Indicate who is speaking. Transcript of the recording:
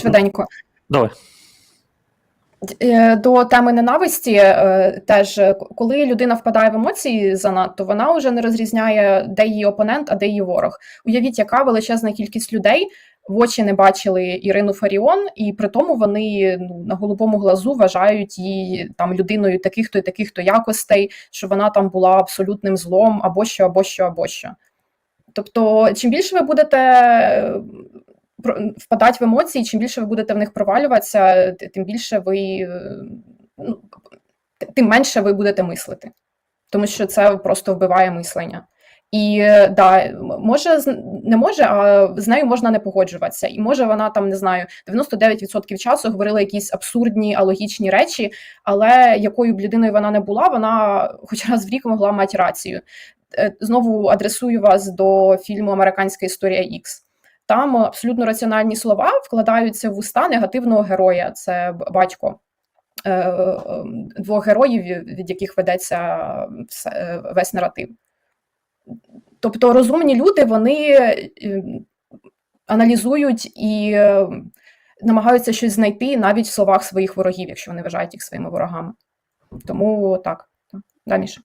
Speaker 1: швиденько.
Speaker 2: Давай.
Speaker 1: Е, До теми ненависті е, теж, е, коли людина впадає в емоції занадто, вона вже не розрізняє, де її опонент, а де її ворог. Уявіть, яка величезна кількість людей в очі не бачили Ірину Фаріон, і при тому вони ну, на голубому глазу вважають її там людиною таких-то і таких-то якостей, що вона там була абсолютним злом, або що, або що, або що. Тобто, чим більше ви будете впадати в емоції, чим більше ви будете в них провалюватися, тим більше ви е, ну, тим менше ви будете мислити, тому що це просто вбиває мислення. І е, да, може не може, а з нею можна не погоджуватися. І може вона там не знаю 99% часу говорила якісь абсурдні алогічні речі, але якою б людиною вона не була, вона хоч раз в рік могла мати рацію. Е, Знову адресую вас до фільму Американська історія Ікс. Там абсолютно раціональні слова вкладаються в уста негативного героя. Це батько е, е, двох героїв, від яких ведеться е, весь наратив. Тобто розумні люди вони е, аналізують і е, намагаються щось знайти навіть в словах своїх ворогів, якщо вони вважають їх своїми ворогами. Тому так. так. Да, Міша?